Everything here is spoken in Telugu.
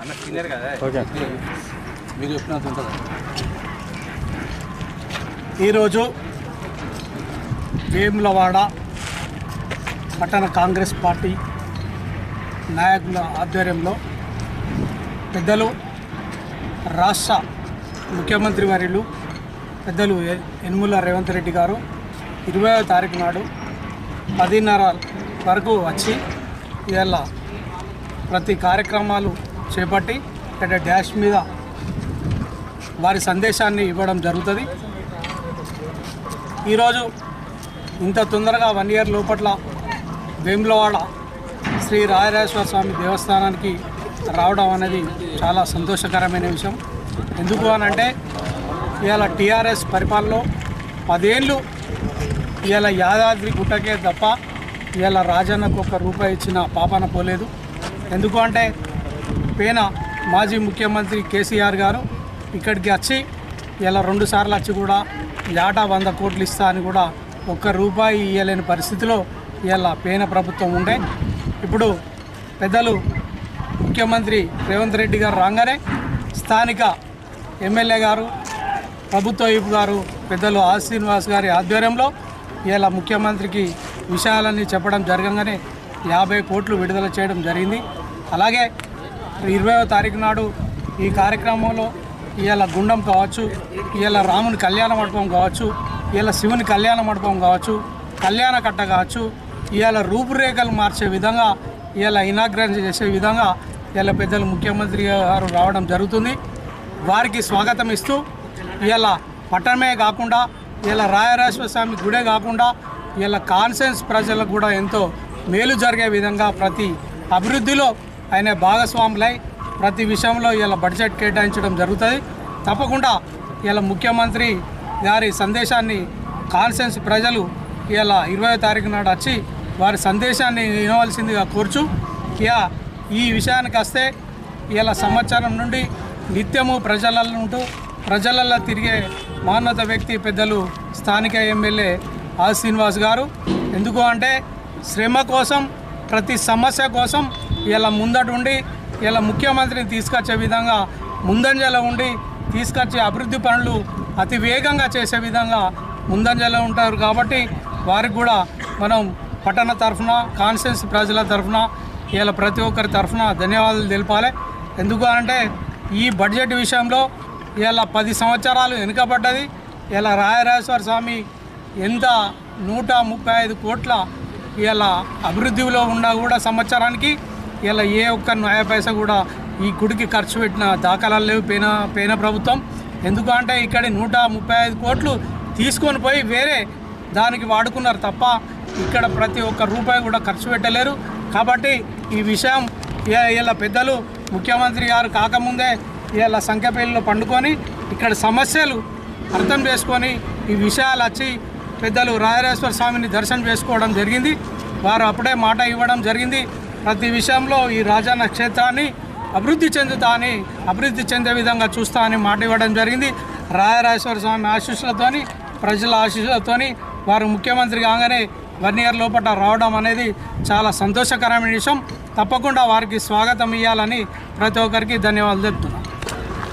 అన్న సీనియర్ కదా. ఓకే. మీరు చెప్పినంత ఉంటుంది ఈరోజు వేములవాడ పట్టణ కాంగ్రెస్ పార్టీ నాయకుల ఆధ్వర్యంలో పెద్దలు రాష్ట్ర ముఖ్యమంత్రి వర్యులు పెద్దలు యనుమల రేవంత్ రెడ్డి గారు ఇరవయో తారీఖు నాడు పదిన్నర వరకు వచ్చి ఇవాళ ప్రతి కార్యక్రమాలు చేపట్టి ఇక్కడ డ్యాష్ మీద వారి సందేశాన్ని ఇవ్వడం జరుగుతుంది. ఈరోజు ఇంత తొందరగా వన్ ఇయర్ లోపట్ల వేములవాడ శ్రీ రాయరాజేశ్వర స్వామి దేవస్థానానికి రావడం అనేది చాలా సంతోషకరమైన విషయం. ఎందుకు అనంటే ఇవాళ టీఆర్ఎస్ పరిపాలనలో పదేళ్ళు ఇవాళ యాదాద్రి గుట్టకే తప్ప ఇవాళ రాజన్నకు ఒక రూపాయి ఇచ్చిన పాపన పోలేదు. ఎందుకు అంటే పేన మాజీ ముఖ్యమంత్రి కేసీఆర్ గారు ఇక్కడికి వచ్చి ఇలా రెండు సార్లు వచ్చి కూడా యాటా వంద కోట్లు ఇస్తా అని కూడా ఒక్క రూపాయి ఇవ్వలేని పరిస్థితిలో ఇలా పేన ప్రభుత్వం ఉండే. ఇప్పుడు పెద్దలు ముఖ్యమంత్రి రేవంత్ రెడ్డి గారు రాగానే స్థానిక ఎమ్మెల్యే గారు ప్రభుత్వ వైపు గారు పెద్దలు ఆశ్రీనివాస్ గారి ఆధ్వర్యంలో ఇలా ముఖ్యమంత్రికి విషయాలన్నీ చెప్పడం జరగంగానే యాభై కోట్లు విడుదల చేయడం జరిగింది. అలాగే ఇరవైవ తారీఖు నాడు ఈ కార్యక్రమంలో ఇవాళ గుండం కావచ్చు ఇవాళ రాముని కళ్యాణ మండపం కావచ్చు ఇవాళ శివుని కళ్యాణ మండపం కావచ్చు కళ్యాణ కట్ట కావచ్చు ఇవాళ రూపురేఖలు మార్చే విధంగా ఇవాళ ఇనాగ్రేషన్ చేసే విధంగా ఇవాళ పెద్దలు ముఖ్యమంత్రి గారు రావడం జరుగుతుంది. వారికి స్వాగతం ఇస్తూ ఇవాళ పట్టణమే కాకుండా ఇలా రాయరాజేశ్వర స్వామి గుడే కాకుండా ఇలా కాన్సెన్స్ ప్రజలకు కూడా ఎంతో మేలు జరిగే విధంగా ప్రతి అభివృద్ధిలో ఆయన భాగస్వాములై ప్రతి విషయంలో ఇలా బడ్జెట్ కేటాయించడం జరుగుతుంది. తప్పకుండా ఇలా ముఖ్యమంత్రి గారి సందేశాన్ని కాన్సెన్స్ ప్రజలు ఇలా ఇరవై తారీఖు నాడు వచ్చి వారి సందేశాన్ని వినవలసిందిగా కోర్చు ఇక ఈ విషయానికి వస్తే ఇలా సంవత్సరం నుండి నిత్యము ప్రజలలో ఉంటూ ప్రజలలో తిరిగే మానవత వ్యక్తి పెద్దలు స్థానిక ఎమ్మెల్యే ఆ శ్రీనివాస్ గారు. ఎందుకు అంటే శ్రమ కోసం ప్రతి సమస్య కోసం ఇలా ముందట ఉండి ఇలా ముఖ్యమంత్రిని తీసుకొచ్చే విధంగా ముందంజలో ఉండి తీసుకొచ్చే అభివృద్ధి పనులు అతి వేగంగా చేసే విధంగా ముందంజలో ఉంటారు కాబట్టి వారికి కూడా మనం పట్టణ తరఫున కాన్స్టిట్యూన్సీ ప్రజల తరఫున ఇలా ప్రతి ఒక్కరి తరఫున ధన్యవాదాలు తెలిపాలి. ఎందుకు అంటే ఈ బడ్జెట్ విషయంలో ఇలా పది సంవత్సరాలు వెనుకబడ్డది. ఇలా రాయరాజేశ్వర స్వామి ఎంత నూట ముప్పై ఐదు కోట్ల ఇలా అభివృద్ధిలో ఉన్నా కూడా సంవత్సరానికి ఇలా ఏ ఒక్క న్యాయ పైసా కూడా ఈ గుడికి ఖర్చు పెట్టిన దాఖలాలు లేవు పేన పేన ప్రభుత్వం. ఎందుకంటే ఇక్కడ నూట ముప్పై ఐదు కోట్లు తీసుకొని పోయి వేరే దానికి వాడుకున్నారు తప్ప ఇక్కడ ప్రతి ఒక్క రూపాయి కూడా ఖర్చు పెట్టలేరు. కాబట్టి ఈ విషయం ఇలా పెద్దలు ముఖ్యమంత్రి గారు కాకముందే ఇలా సంఖ్యపల్లిలో పండుకొని ఇక్కడ సమస్యలు అర్థం చేసుకొని ఈ విషయాలు వచ్చి పెద్దలు రాజరాజేశ్వర స్వామిని దర్శనం చేసుకోవడం జరిగింది. వారు అప్పుడే మాట ఇవ్వడం జరిగింది. ప్రతి విషయంలో ఈ రాజన్న క్షేత్రాన్ని అభివృద్ధి చెందుతా అని అభివృద్ధి చెందే విధంగా చూస్తా అని మాట ఇవ్వడం జరిగింది. రాజరాజేశ్వర స్వామి ఆశీస్సులతోని ప్రజల ఆశీస్సులతోని వారు ముఖ్యమంత్రి కాగానే వన్ ఇయర్ లోపల రావడం అనేది చాలా సంతోషకరమైన విషయం. తప్పకుండా వారికి స్వాగతం ఇవ్వాలని ప్రతి ఒక్కరికి ధన్యవాదాలు చెప్తున్నాను